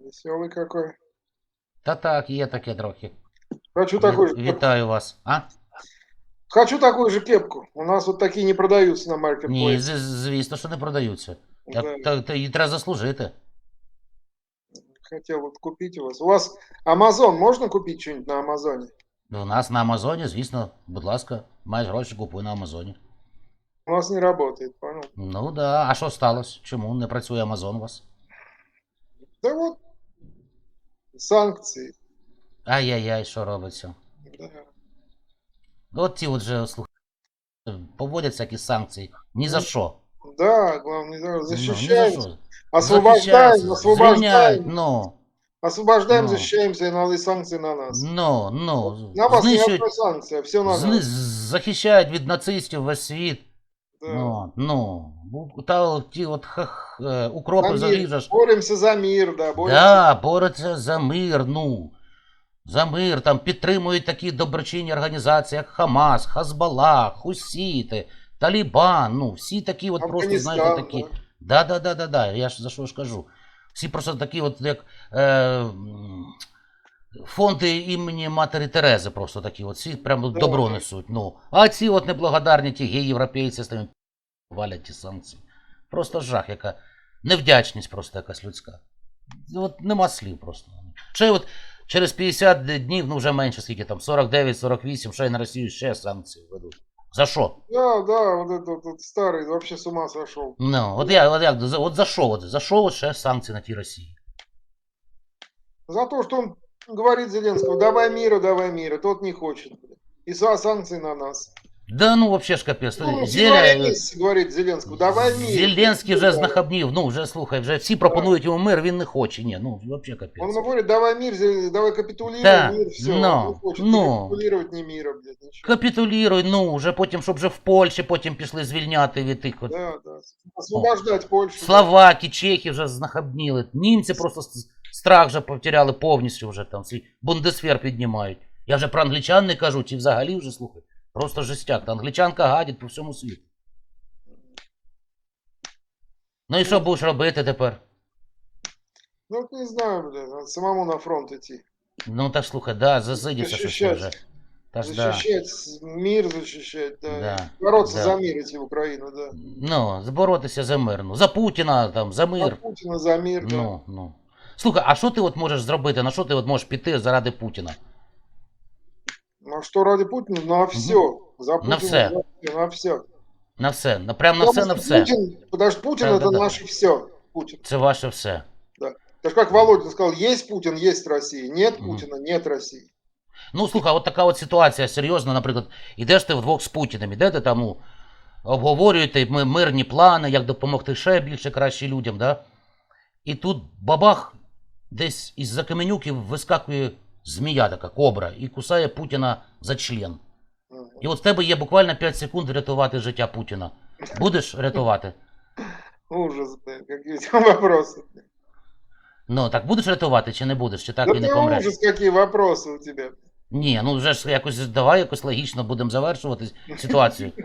Веселый какой. Та так, є таке трохи. Хочу такой Ві- же. Вітаю вас. А? Хочу такую же кепку. У нас вот такие не продаются на Ні, маркетплейсе. з- звісно, що не продаються. Так, Да. так, та її треба заслужити. Хотел вот купить у вас. У вас Амазон, можно купить что-нибудь на Амазоне? У нас на Амазоні, звісно, будь ласка, маєш гроші, купуй на Амазоні. У нас не работает, понял? Ну да, а що сталося? Чому не працює Амазон у вас? Да вот, санкции. Ай-яй-яй, що робиться? Да. От ті от же слух... поводять всякі санкції. Ні за що. Да, главное, да, Ну, защищаем, що. освобождаем, освобождаем, ну, освобождаем, Ну. защищаемся, и новые санкции на нас. ну, ну, На вас ни знищують, одной санкции, а все на зни- нас. захищають від нацистів весь світ. Да. Ну, ну, та ті от хах, е, укропи За взагалі мир. вже. Боремся за мир, да, боремся. Да, борються за мир, ну. За мир, там підтримують такі доброчинні організації, як Хамас, Хазбалах, Хусіти, Талібан, ну, всі такі от просто, знаєте, такі. да. Да, да, да, да, да. Я ж за що ж кажу. Всі просто такі, от як е, м, фонди імені Матері Терези, просто такі, от всі прямо Да. добро несуть. Ну. А ці от неблагодарні ті гей-європейці з тими валять ті санкції. Просто жах, яка невдячність просто якась людська. От нема слів просто. Ще от через 50 днів, ну вже менше, скільки там, 49-48, ще й на Росію ще санкції ведуть. За що? Да, да, вот этот вот старый вообще с ума сошел. Ну, от я, от як, за- от за що? От, за що от ще санкції на тій Росії? За то, что он говорит Зеленскому, давай мира, давай мира, тот не хочет. блин. И за санкции на нас. Да ну вообще ж капець. Ну, в Зеля... феврале месяце говорит Зеленскому, давай мир. Зеленський вже Да. знахабнів, ну вже слухай, вже всі пропонують йому мир, він не хоче. Ні, ну вообще капець. Он говорит, давай мир, Зел- давай капитулируй, Да, мир, все. но, он не хочет но. ни капитулировать, ни мира, блядь, ничего. Капітуліруй, ну, вже потім, щоб вже в Польщі потім пішли звільняти від тих от. Да, да. Освобождать Польшу. Словаки, чехи вже знахабніли. Німці просто с- страх вже потеряли повністю вже там свій бундесфер піднімають. Я вже про англічан не кажу, ті взагалі вже слухай. Просто жестяк. Та англічанка гадять по всьому світу. Ну і що будеш робити тепер? Ну, не знаю, блядь, самому на фронт идти. Ну так слухай, да, засидівся щось вже. Защищать. Та ж да. Защищать мир, защищать, да. Да, Бороться да. за мир идти в Украину, да. Ну, зборотися за мир. Ну, за Путіна там, за За мир. За мир, да. Ну, ну. Слухай, а що ти от можеш зробити? На що ти от можеш піти заради Путіна? Ну а что ради Путина? На все. За Путина, все. за на все. На все, на прям на все, на все. Путин, потому что Путин Да, это да, да. наше все. Путин. Це ваше все. Так как Володин сказал, есть Путин, есть Россия. Нет Мгм. Путина, нет России. Ну, слухай, от така от ситуація серйозна, наприклад, ідеш ти вдвох з Путіним, ідете там, ну, обговорюєте ми- мирні плани, як допомогти ще більше краще людям, да? І тут бабах, десь із-за каменюків вискакує змія така, кобра, і кусає Путіна за член. Мгм. І от в тебе є буквально 5 секунд врятувати життя Путіна. Будеш рятувати? Ужас, блин, какие там вопросы. блин. Ну, так будеш рятувати чи не будеш, чи так Да і не ты помреш? ужас, какие вопросы у тебя. Ні, ну вже ж якось давай якось логічно будемо завершувати ситуацію.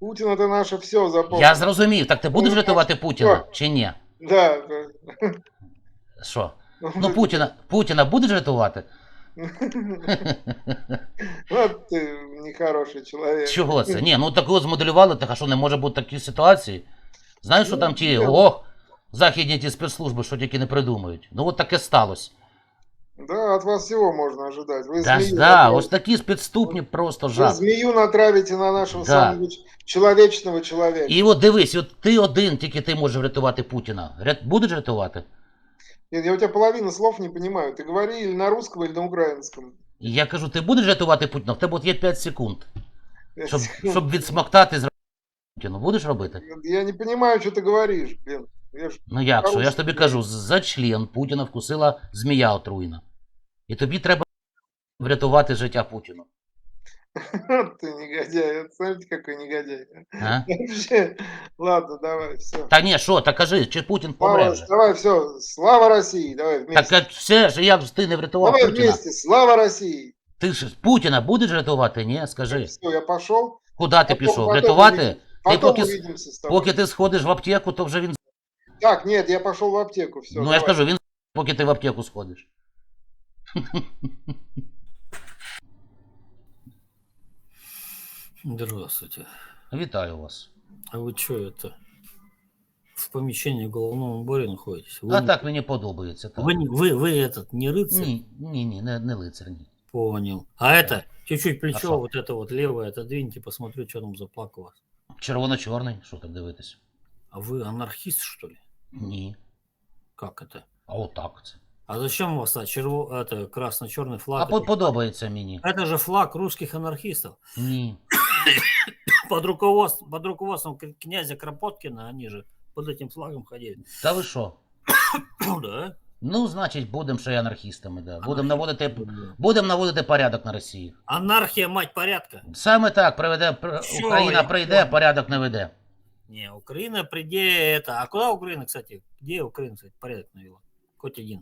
Путин это наше все, запомни. Я зрозумів, так ти будеш Ну, рятувати Путіна чи ні? Да, да. Що? Ну Путіна, Путіна будеш рятувати? Вот ты нехороший человек. Чого це? Ні, ну такого змоделювали, так а що не може бути такі ситуації? Знаєш, що там ті, Ну, ох, західні ті спецслужби, що тільки не придумають. Ну от таке сталося. Да, от вас всего можно ожидать. Вы Та ж змею, да, натравите, ось такі спецступні просто вы жах. змею натравите на нашего Да. самого человечного человека. І от дивись, от ти один, тільки ти можеш врятувати Путіна. Рят... Будеш рятувати? Нет, я у тебя половину слов не понимаю. Ты говори или на русском, или на украинском. Я кажу, ти будеш рятувати Путіна? В тебе от є 5 секунд, щоб, щоб відсмоктати з Путіну. Будеш робити? Я не понимаю, что ты говоришь, блин. Я ж... Ну як що? Я ж тобі кажу, за член Путіна вкусила змія отруєна. І тобі треба врятувати життя Путіну. Ты негодяй. Вот Смотрите, какой негодяй. А? Вообще, ладно, давай, все. Та ні, що, та кажи, чи Путін помре Слава, вже? давай, все. Слава России. Давай вместе. Так а все ж, як ж ти не врятував давай Путіна? вместе. Слава России. Ти ж Путіна будеш рятувати? Ні, скажи. Все, я пошел. Куди ти Потом- пішов? потом Rятувати? увидимся. Ти Потом поки, увидимся с тобой. поки ти сходиш в аптеку, то вже він Так, нет, я пошел в аптеку. Все, ну я ж кажу, він поки ти в аптеку сходиш. Здравствуйте. Вітаю вас. А вы что это? В помещении в головном уборе находитесь? Вы, А не- так мені подобається. Так. вы, не- вы, вы этот не рыцарь? Ні, ні, ні, не, не лицар, ні. Понял. А это, чуть-чуть плечо, шо? вот это вот левое отодвиньте, посмотрю, что там за плак у вас. Червоно-чорний, що там дивитись? А вы анархист, что ли? Ні. Как это? А отак це. А зачем у вас а, черво... это красно-черный флаг? А по- подобається мені. Это же флаг русских анархистов. Ні. Под руководством, под руководством князя Кропоткина они же под этим флагом ходили. Та ви що? да? Ну, значить, будемо ще й анархістами, да. Будемо наводити, Да. будемо наводити порядок на Росії. Анархия, мать порядка. Саме так приведе пр- Що, Україна я прийде, понял. порядок не веде. Не, Украина приде это. А куда Украина, кстати? Где Украина, кстати, порядок навела? Хоть один.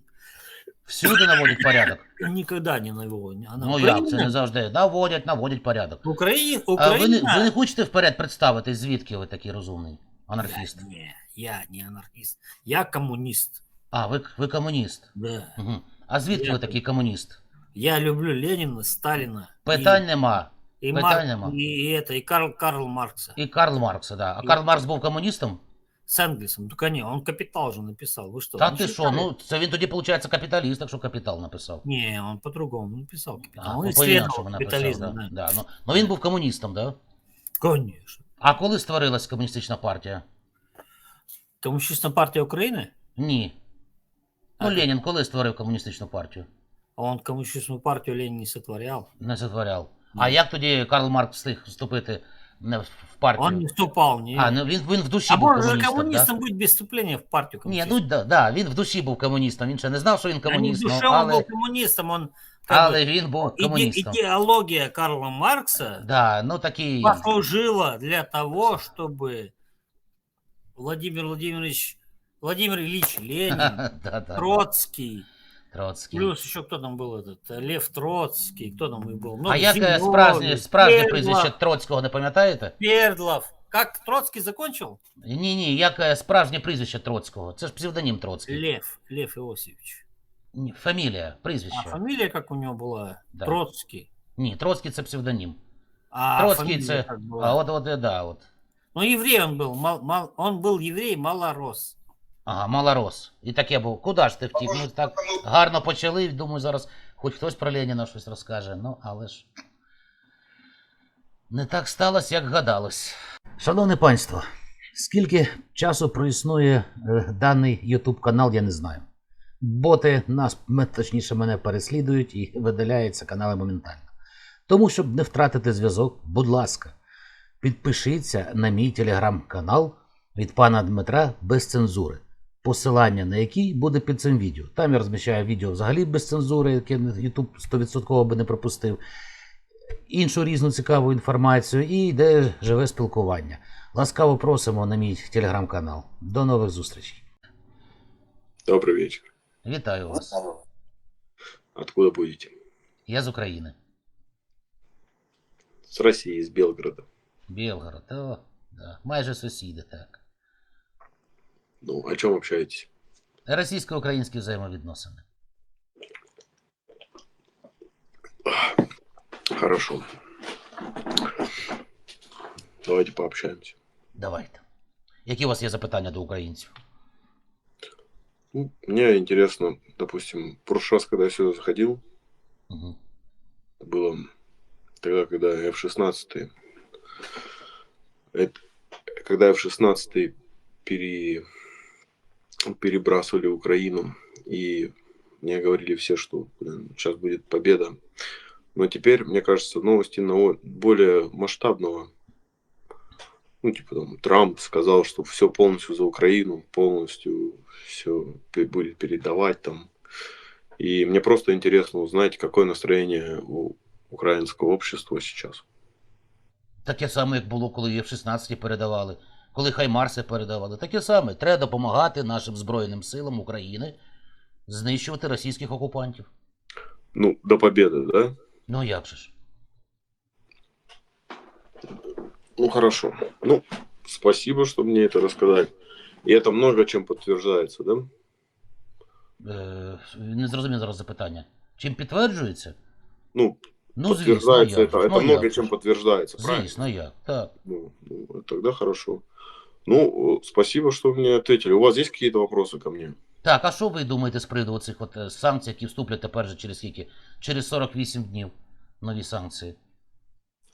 Всюди наводять порядок. Никогда не навело. Она Ну Украина, як, це не завжди. Наводять, наводять порядок. Украина, А Украина. ви не, ви не хочете вперед представити, звідки ви такий розумний анархіст? Я, не, я не анархист. Я коммунист. А, ви, ви комуніст. Да. Угу. А звідки Я- ви такий комуніст? Я люблю Ленина, Сталина. Питань нема. и, и, питань Марк- нема. и, и это, и Карл, Карл Маркса. І Карл Маркса, да. А І- Карл Маркс був комуністом? С Энгельсом. Ну, конечно, он «Капитал» же написал. Вы что? Та не ти що? читали? Ну, це він тоді, виходить, капіталіст, якщо капітал написав. Не, он по-другому написал «Капитал». А, он ну, исследовал по-іншому написав, капитализм. да. да. Да. Ну, ну він був комуністом, да? Конечно. А коли створилась комуністична партія? Коммунистическая партия Украины? Ні. Ну, А, Ленін коли створив комуністичну партію? А он коммунистическую партию Ленин не сотворял. Не затворяв. Ні. А як тоді Карл Маркс встиг вступити не в в партію? Он не вступал. Не... А, ну він, він в душі а був можно же комуністом, коммунистом да? быть без вступления в партию Ні, коммунистов. ну да, да, він в душі був комуністом. Він ще не знав, що він Да не в комуніст, ну, душе он але, был коммунистом, он как але бы, він був иде- комуністом. идеология Карла Маркса Да, ну такий. послужила для того, чтобы Владимир Владимирович, Владимир Ильич Ленин, да, да, да. Троцкий, Троцький. плюс еще кто там был этот, э, Лев Троцкий, кто там и был? много, а яке Зиновьев, справжнє, справжнє Пердлов, прізвище Троцького, не пам'ятаєте? Пердлов. Как Троцкий закончил? Ні, ні, яке справжнє прізвище Троцького. Це ж псевдонім Троцький. Лев, Лев Иосифович. Ні, Фамілія, прізвище. А фамилия как у него была? Да. Троцкий. Ні, Троцький це псевдонім. А Троцкий фамилия це. как была? А от, от, е, да, от. Ну, еврей он был, мал- мал- он был еврей, малорос. Ага, малорос. І таке був. Куди ж ти втік? Ми так гарно почали. Думаю, зараз хоч хтось про Леніна щось розкаже. Ну, але ж. Не так сталося, як гадалось. Шановне панство, скільки часу проіснує е, даний YouTube канал, я не знаю. Боти нас, точніше, мене переслідують і видаляються канали моментально. Тому, щоб не втратити зв'язок, будь ласка, підпишіться на мій телеграм-канал від пана Дмитра без цензури, посилання на який буде під цим відео. Там я розміщаю відео взагалі без цензури, яке YouTube 100% би не пропустив, іншу різну цікаву інформацію і йде живе спілкування. Ласкаво просимо на мій телеграм-канал. До нових зустрічей. Добрый вечер. Вітаю вас. Откуда будете? Я з України. С России, из Белгорода. Білгород. О, да. Майже сусіди, так. Ну, о чем общаетесь? Російсько-українські взаємовідносини. Хорошо. Давайте пообщаемся. Давайте. Які у вас є запитання до українців? Ну, мне интересно, допустим, в прошлый раз, когда я сюда заходил, Угу. это было тогда, когда F-16, это, когда F-16 пере, перебрасывали Украину, и мне говорили все, что блин, сейчас будет победа. Но теперь, мне кажется, новости на более масштабного. Ну, типа там Трамп сказал, что все полностью за Украину, полностью все будет передавать там. И мне просто интересно узнать, какое настроение у украинского общества сейчас. Таке саме, як було, коли F-16 передавали, коли Хаймарси передавали. Таке саме. Треба допомагати нашим Збройним силам України знищувати російських окупантів. Ну, до победы, да? Ну як же ж? Ну, хорошо. Ну, спасибо, что мне это рассказали. И это много чем подтверждается, да? Е, не зрозумів зараз запитання. Чим підтверджується? Ну, Ну, звісно, подтверждается як. это. же. Это ну, много як чем же. подтверждается, правильно? Звісно, як. Так. Ну, ну, тогда хорошо. Ну, э, спасибо, что вы мне ответили. У вас есть какие-то вопросы ко мне? Так, а що ви думаєте з приводу цих от е, санкцій, які вступлять тепер же через скільки? Через 48 днів нові санкції.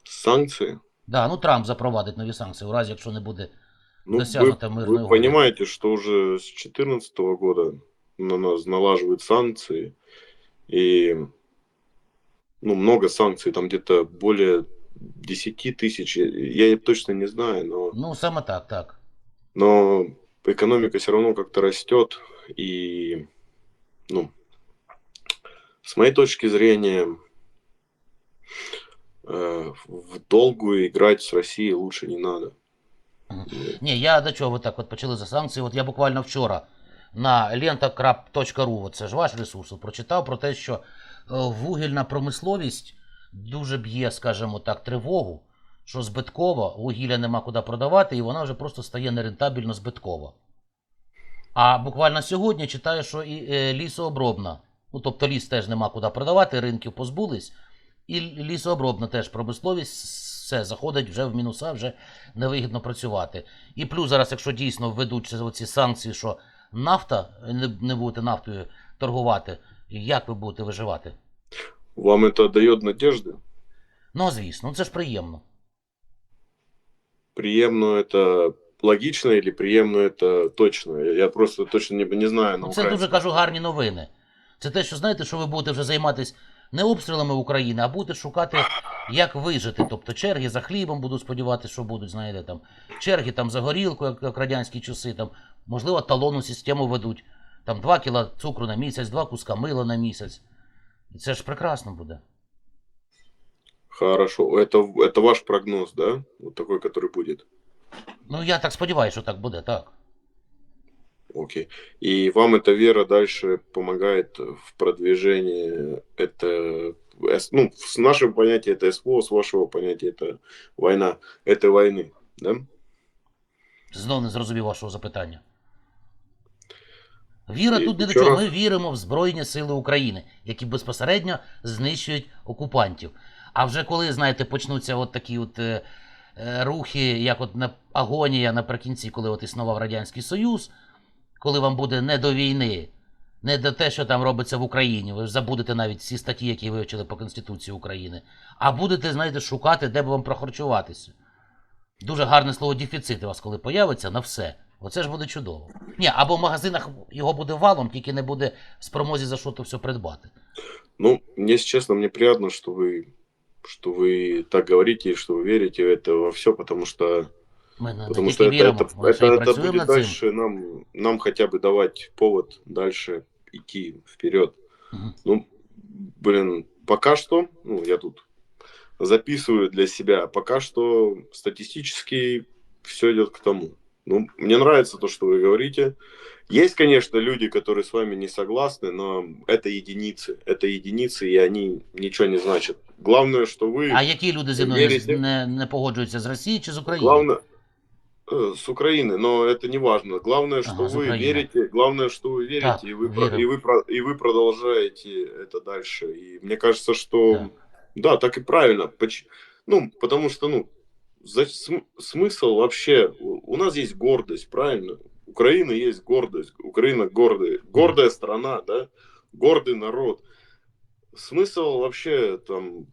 Санкции? Да, ну Трамп запровадить нові санкції, у разі якщо не буде. Ну, вы, Досягнута мирная вы угода. понимаете, что уже с 2014 года на нас налаживают санкции, и ну, много санкций, там где-то более 10 тысяч, я точно не знаю, но, Ну, саме так, так. но экономика все равно как-то растет, и, ну, с моей точки зрения, э, в долгую играть с Россией лучше не надо. Ні, я до чого ви так от почали за санкції. От я буквально вчора на lenta.ru, це ж ваш ресурс, прочитав про те, що е, вугільна промисловість дуже б'є, скажімо так, тривогу, що збиткова, вугілля нема куди продавати, і вона вже просто стає нерентабельно збиткова. А буквально сьогодні читаю, що і е, лісообробна, ну тобто ліс теж нема куди продавати, ринків позбулись, і лісообробна теж промисловість все заходить вже в мінуса, вже невигідно працювати. І плюс зараз, якщо дійсно введуть ці санкції, що нафта, не, не будете нафтою торгувати, як ви будете виживати? Вам это дает надежды? Ну, звісно, ну це ж приємно. Приемно это логично или приемно это точно? Я просто точно не, не знаю. На це дуже кажу гарні новини. Це те, що знаєте, що ви будете вже займатися не обстрілами України, а будете шукати, як вижити. Тобто черги за хлібом буду сподіватися, що будуть, знаєте, там черги там за горілку, як, як радянські часи, там, можливо, талонну систему ведуть. Там 2 кіла цукру на місяць, 2 куска мила на місяць. І це ж прекрасно буде. Хорошо. Это, это ваш прогноз, да? Вот такой, который будет. Ну, я так сподіваюся, що так буде, так. Окей. И вам эта вера дальше помогает в продвижении это С- ну, с нашего понятия это СВО, с вашего понятия это война. Это войны, да? Знов не зрозумів вашого запитання. Віра І тут не до вчора- чого. Ми віримо в Збройні Сили України, які безпосередньо знищують окупантів. А вже коли, знаєте, почнуться от такі от е, е, рухи, як от на агонія наприкінці, коли от існував Радянський Союз, коли вам буде не до війни, не до те, що там робиться в Україні. Ви ж забудете навіть всі статті, які вивчили по Конституції України. А будете, знаєте, шукати, де б вам прохарчуватися. Дуже гарне слово дефіцит у вас, коли появиться на все. Оце ж буде чудово. Ні, або в магазинах його буде валом, тільки не буде спромозі за що то все придбати. Ну, мне, если честно, мне приятно, что вы, что вы так говорите, и что вы верите в это во все, потому что Ми не, не Потому тільки что это, віримо, это, ми ще й это, это працюємо будет над цим. дальше нам, нам хотя бы давать повод дальше идти вперед. Мгм. Ну, блин, пока что, ну, я тут записываю для себя, пока что статистически все идет к тому. Ну, мне нравится то, что вы говорите. Есть, конечно, люди, которые с вами не согласны, но это единицы. Это единицы, и они ничего не значат. Главное, что вы... А які люди зі мною Вірите? не, не погоджуються з Росії чи з України? Главное, э, с Украины, но это не важно. Главное, что Ага, с вы Украины. верите, главное, что вы верите, Так, и, вы, про- верю. и, вы, про- и вы продолжаете это дальше. И мне кажется, что Так. да, так и правильно. Поч- Ну, потому что, ну, за- см- смысл вообще, у у нас есть гордость, правильно? Украина есть гордость, Украина гордая, гордая страна, да, гордый народ. Смысл вообще там,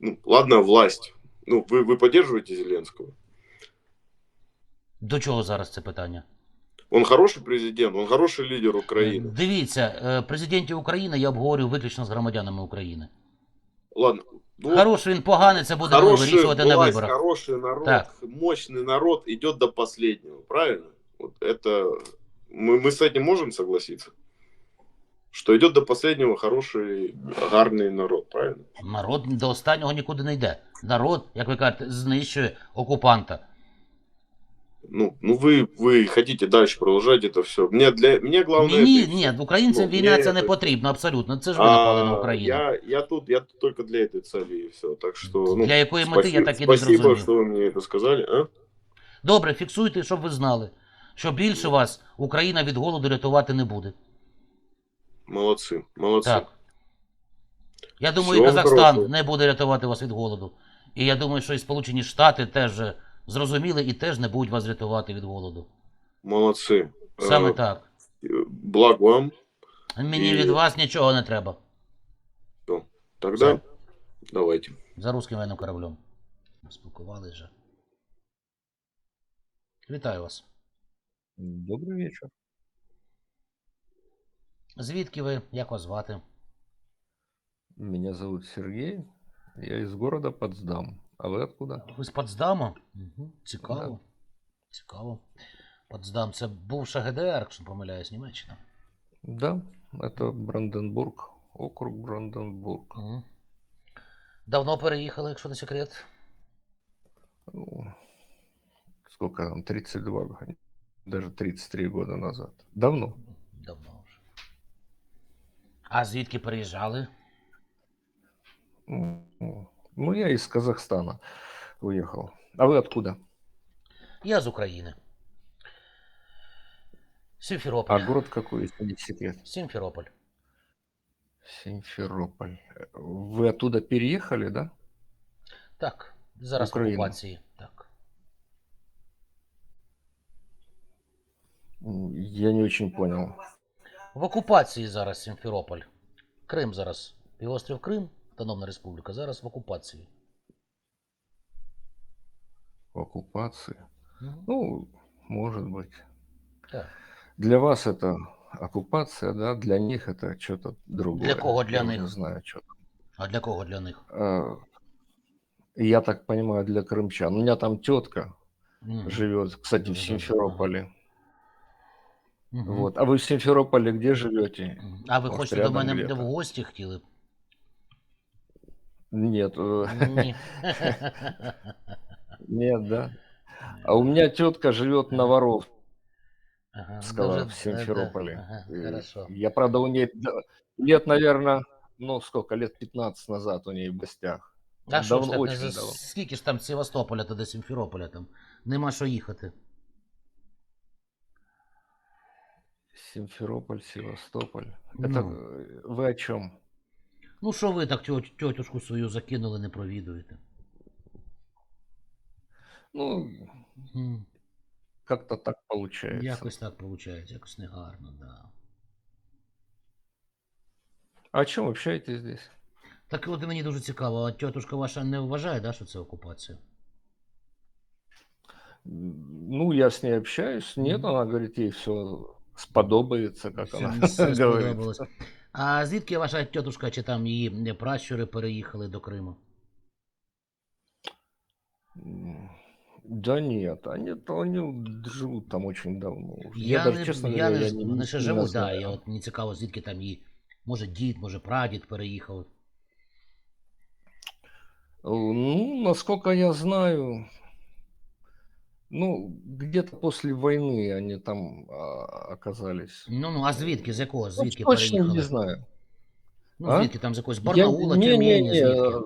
ну, ладно, власть. Ну, вы, вы поддерживаете Зеленского? До чого зараз це питання? Он хороший президент, он хороший лидер Украины. Дивіться, е, президентів України я обговорюю виключно з громадянами України. Ладно. ну, Хороший він поганий, це будемо хороший вирішувати на власть, виборах. хороший народ, Так. мощный народ идет до последнего, правильно? Вот это мы, мы с этим можем согласиться? Что идет до последнего хороший, гарный народ, правильно? Народ до останнього нікуди не йде. Народ, як ви кажете, знищує окупанта. Ну, ну вы, вы хотите дальше продолжать это все. Мне для мне главное. Мені это- ні, українцям Ну, війна мені це не це- потрібно, абсолютно. Це ж ви напали на А, Україну. Я, я тут, я тут только для этой цели и все. Так что, ну, Для якої мети я спасибо, так і не спасибо, зрозумів. что вы мне это сказали. А? Добре, фіксуйте, щоб ви знали. що більше вас Україна від голоду рятувати не буде. Молодцы, молодцы. Так. Я думаю, Всього і Казахстан хорошого. не буде рятувати вас від голоду. І я думаю, що і Сполучені Штати теж же зрозуміли і теж не будуть вас рятувати від голоду. Молодцы. Саме Э, так. Благ вам. Мені і- від вас нічого не треба. Тогда Всё. давайте. За русським воєнним кораблем. Спілкувались же. Вітаю вас. Добрый вечер. Звідки ви? Як вас звати? Меня зовут Сергей. Я из города Потсдам. А вы откуда? Ви з Потсдаму? Угу. Цікаво. Цікаво. Потсдам це бувша ГДР, якщо не помиляюсь, Німеччина. Да, это Бранденбург, округ Бранденбург. Угу. Давно переїхали, якщо не секрет. Ну, сколько там, 32 года, даже 33 года назад. Давно. Давно. А звідки переїжджали? М, Ну, я из Казахстана уехал. А вы откуда? Я з України. Сімферополь. А город какой, если не секрет? Сімферополь. Симферополь. Вы оттуда переехали, да? Так, зараз в Україна. окупації. Так. М, Я не очень понял. В окупації зараз Сімферополь. Крим зараз. Півострів Крим, Автономна Республіка, зараз в окупації. В оккупации. Мгм. Ну, может быть. Так. Для вас это оккупация, да? Для них это что-то другое. Для кого для Я них? Не знаю, что. А для кого для них? Я так понимаю, для крымчан. У меня там тетка Мгм. живет, кстати, в Да-да-да. Симферополе. Мгм. Вот. А вы в Симферополе где живете? Мгм. А ви Может, хочете до рядом мене где-то? в гості хотіли? Нет, э, Ні. нет, да. А у меня тетка живет на Воров, Ага, сказала, дуже- в да-да. Симферополе. Ага, Э, хорошо. Я, правда, у нее лет, наверное, ну сколько, лет 15 назад у нее в гостях. А що ж давно, так, очень за- давно. скільки ж там з Севастополя та до Сімферополя там? Нема що їхати. Симферополь, Севастополь. Ну. Это э, вы о чем? Ну що ви так тьот- тьотюшку свою закинули, не провідуєте? Ну, Мгм. как-то так получается. Якось так виходить, якось негарно, да. А о чем общаетесь здесь? Так от мені дуже цікаво, а тьотушка ваша не вважає, да, що це окупація? М, Ну, я с ней общаюсь. Нет, Мгм. она говорит, ей все сподобается, как Все, она все говорит. А звідки ваша тьотушка чи там її пращури переїхали до Криму? Да нет, они, они живут там очень давно. уже. Я, даже, не, честно я говоря, не, я не, вони ще не живуть, да, я от мені цікаво, звідки там її, може дід, може прадід переїхав. Ну, насколько я знаю, ну, где-то после войны они там а, оказались. Ну, ну, а звідки, з якого, Ну, звідки точно переїхали? не знаю. Ну, А? звідки там з якогось Я- Барнаула, не, Тюмені, не, не, звідки? э,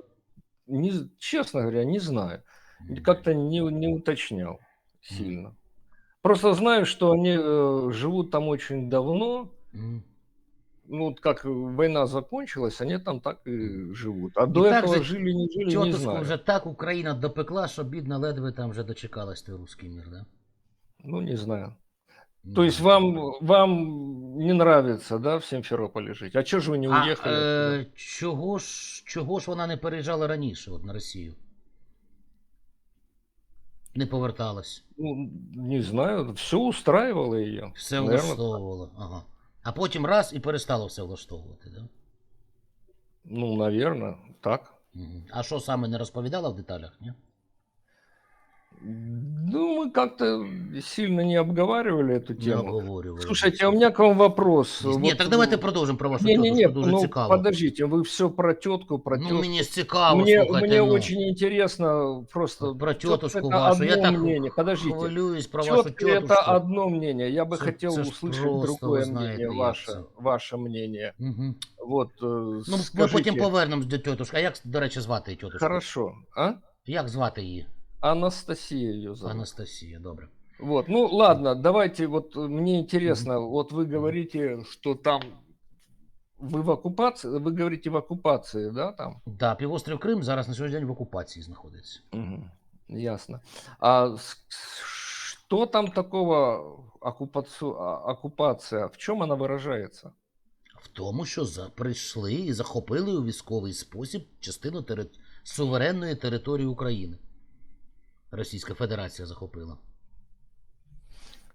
не з- честно говоря, не знаю. Мгм. Как-то не, не уточнял сильно. Просто знаю, что они э, живут там очень давно. Мгм. Ну, вот как война закончилась, они там так и живут. А до так этого же жили, не жили, не знаю. вже так Україна допекла, що бідна ледве там вже дочекалась той русський мір, да? Ну, не знаю. То есть вам, вам не нравится, да, в Симферополе жить? А что же вы не а, уехали? е, чого, ж, чого ж вона не переїжджала раніше от, на Росію? Не поверталась. Ну, не знаю, все устраивало ее. Все влаштовувало. Ага. А потім раз і перестало все влаштовувати, да? Ну, наверное, так. Мгм. А що саме не розповідала в деталях, ні? Ну, мы как-то сильно не обговаривали эту Не тему. обговорювали. Слушайте, а у меня к вам вопрос. Ні, Вот, так давайте продовжимо про вашу Не-не-не, тетушку, дуже ну цікаво. подождите, вы все про тетку, про Ну, тетку. мені ж цікаво, мне слухайте, мне ну. очень интересно просто... Про тётка тетушку это вашу. Я одно так мнение. Подождите. хвилююсь про вашу Тетка тетушку. это одно мнение. Я бы Це- хотел це ж услышать просто, другое ви знаєте, мнение, як ваше, це. ваше мнение. Угу. Вот, э, Ну, ми скажите, потім повернемось до тетушки. А як, до речі, звати тетушку? хорошо, а? Як звати її? Анастасия ее зовут. Анастасія, добре. Вот, ну ладно, давайте, вот э, мне интересно, вот вы говорите, что там вы в оккупации, вы говорите в оккупации, да, там? Да, півострів Крим зараз на сьогодні день в окупації знаходиться. Мгм, Ясно. А с- что там такого оккупацию, а- оккупация? В чем она выражается? В тому, що за, прийшли і захопили у військовий спосіб частину тери... суверенної території України. Російська Федерація захопила.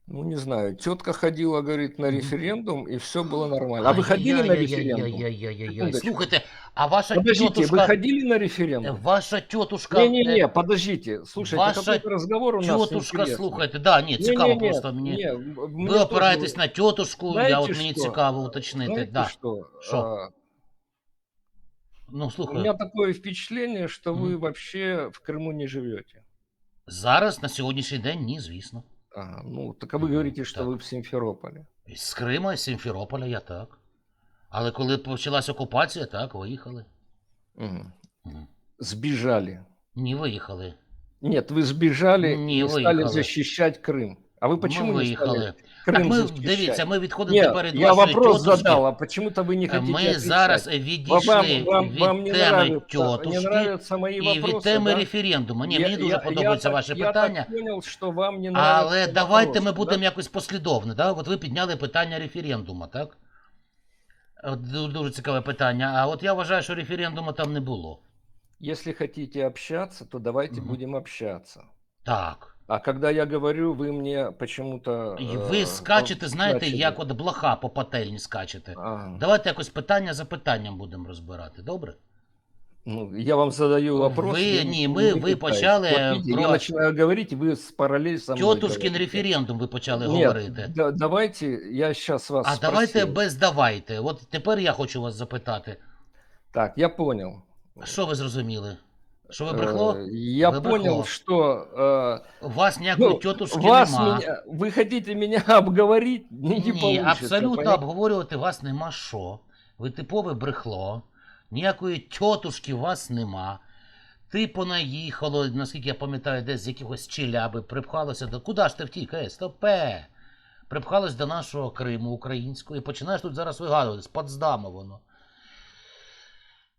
Ну, не знаю. Тетка ходила, говорит, на Мгм. референдум, и все было нормально. А вы ходили на референдум? Ай-яй-яй-яй-яй-яй-яй. Секундочку. Слухайте, а ваша Подождите, вы тетушка... ходили на референдум? Ваша тетушка... Не-не-не, е, подождите. Слушайте, ваша какой-то разговор у нас Тетушка, интересный. слухайте, да, ні, цікаво Не-не-не, просто мені. не, м- мне Ви опираєтесь тоже- на тетушку, я Знаєте от мені що? цікаво уточнити. Знаете Да. что? Шо? А, Ну, У слухай, меня такое впечатление, что вы Мгм. вообще в Крыму не живете. зараз на сьогоднішній день ні, звісно. Ага, ну, так а вы Мгм, говорите, что так. вы в Симферополе. З Крима, з Сімферополя я так. Але коли почалась окупація, так, виїхали. Мгм. Мгм. Сбежали. Ні, виїхали. Нет, вы сбежали Не, и стали выехали. защищать Крым. А вы почему ми не стали виїхали. Крым Так ми, защищать? дивіться, ми відходимо Нет, тепер від я вашої вопрос тьотушки. задал, а почему-то вы не хотите Ми отвечать. зараз Вам, відійшли вам, від вам не, теми нравится, не тьотушки нравятся мои і вопросы, від теми да? референдуму. Ні, Я- мені дуже я- подобаються я ваші так, Я питання. так понял, что вам не нравятся Але давайте ми вопросы, будемо да? якось послідовні. Да? От ви підняли питання референдуму, так? От ду- Дуже цікаве питання. А от я вважаю, що референдуму там не було. Если хотите общаться, то давайте Мгм. будем общаться. Так. А когда я говорю, вы мне почему-то... І э, ви скачете, знаєте, скачете. як от блоха по пательні скачете. Ага. Давайте якось питання за питанням будемо розбирати, добре? Ну, я вам задаю вопрос. Вы- вы не, не мы- вы пытаетесь. почали Вот видите, про- Я начинаю говорить, вы с параллель со мной Тьотушкін говорите. референдум ви почали Нет, говорити. да- давайте, я сейчас вас А давайте спросил. без давайте. От тепер я хочу вас запитати. Так, я понял. Що ви зрозуміли? Що ви брехло? Э, Я Вы понял, брехло. что э, У вас ніякої ну, тьотушки вас нема. меня, вы хотите меня обговорить, не, не Ні, получится. абсолютно понятно? обговорювати вас нема що. Ви типове брехло. Ніякої тьотушки у вас нема. Ти понаїхало, наскільки я пам'ятаю, десь з якихось челяби, припхалося до. Куди ж ти втік? Ей, стопе! Припхалось до нашого Криму українського і починаєш тут зараз вигадувати, з Потсдама воно.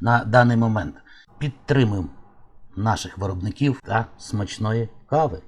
на даний момент. Підтримуємо наших виробників та смачної кави.